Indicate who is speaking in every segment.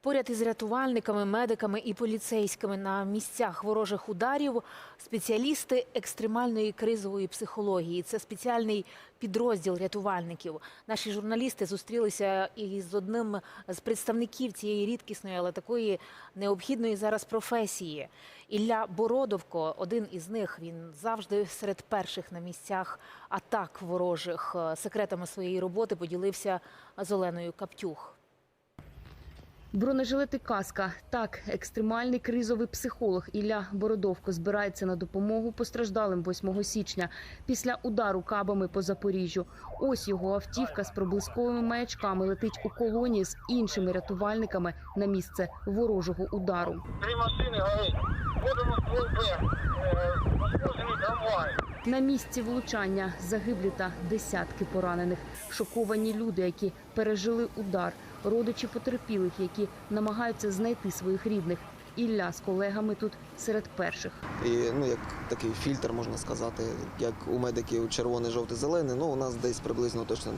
Speaker 1: Поряд із рятувальниками, медиками і поліцейськими на місцях ворожих ударів спеціалісти екстремальної кризової психології. Це спеціальний підрозділ рятувальників. Наші журналісти зустрілися із одним з представників цієї рідкісної, але такої необхідної зараз професії. Ілля Бородовко, один із них. Він завжди серед перших на місцях атак ворожих. Секретами своєї роботи поділився з Оленою Каптюх.
Speaker 2: Бронежилет і каска. Так, екстремальний кризовий психолог Ілля Бородовко збирається на допомогу постраждалим 8 січня після удару кабами по Запоріжжю. Ось його автівка з проблисковими маячками летить у колонії з іншими рятувальниками на місце ворожого удару.
Speaker 3: Три машини горить. Б. Е, трамвай.
Speaker 2: На місці влучання загиблі та десятки поранених. Шоковані люди, які пережили удар, родичі потерпілих, які намагаються знайти своїх рідних. Ілля з колегами тут серед перших.
Speaker 4: І ну, як такий фільтр, можна сказати, як у медиків червоний, жовтий, зелений, ну у нас десь приблизно точно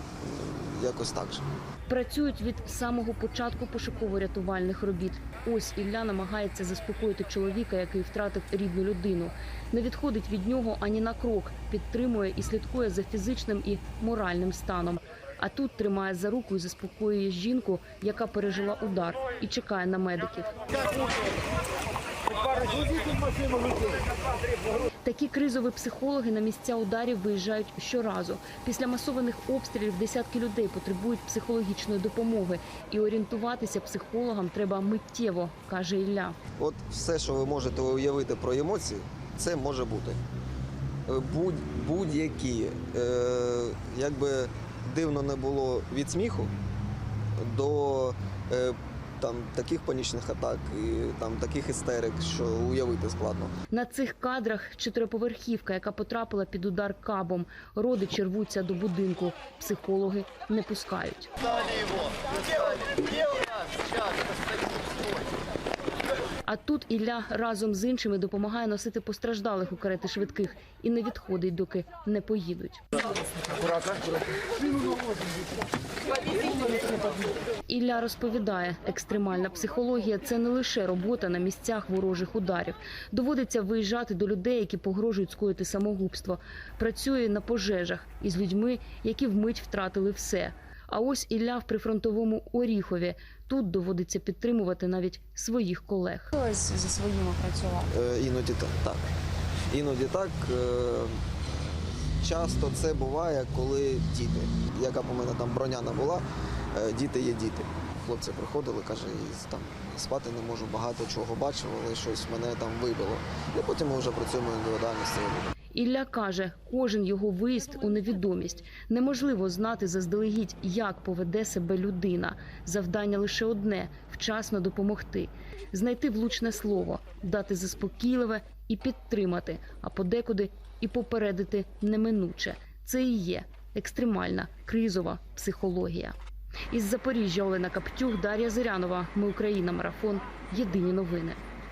Speaker 4: якось так же.
Speaker 2: Працюють від самого початку пошуково-рятувальних робіт. Ось Ілля намагається заспокоїти чоловіка, який втратив рідну людину. Не відходить від нього ані на крок, підтримує і слідкує за фізичним і моральним станом. А тут тримає за руку і заспокоює жінку, яка пережила удар, і чекає на медиків. Такі кризові психологи на місця ударів виїжджають щоразу. Після масованих обстрілів десятки людей потребують психологічної допомоги, і орієнтуватися психологам треба миттєво, каже Ілля.
Speaker 4: От все, що ви можете уявити про емоції, це може бути. Е, Будь, будь-які, е, як би дивно не було від сміху до е, там, таких панічних атак і там, таких істерик, що уявити складно.
Speaker 2: На цих кадрах чотириповерхівка, яка потрапила під удар кабом. Родичі рвуться до будинку. Психологи не пускають. А тут Ілля разом з іншими допомагає носити постраждалих у карети швидких і не відходить, доки не поїдуть. Ілля розповідає, екстремальна психологія це не лише робота на місцях ворожих ударів. Доводиться виїжджати до людей, які погрожують скоїти самогубство. Працює на пожежах із людьми, які вмить втратили все. А ось Ілля в прифронтовому Оріхові. Тут доводиться підтримувати навіть своїх колег.
Speaker 5: Ось зі своїми працював.
Speaker 4: Е, Іноді так. так. Іноді так. е, Часто це буває, коли діти. Яка б у мене там броняна була, е, діти є діти. Хлопці приходили, каже, і там спати не можу, багато чого бачив, але щось мене там вибило. І потім ми вже працюємо індивідуально з людьми.
Speaker 2: Ілля каже, кожен його виїзд у невідомість. Неможливо знати заздалегідь, як поведе себе людина. Завдання лише одне вчасно допомогти, знайти влучне слово, дати заспокійливе і підтримати, а подекуди і попередити неминуче. Це і є екстремальна кризова психологія. Із Запоріжжя Олена Каптюх, Дар'я Зирянова. Ми Україна. Марафон. Єдині новини.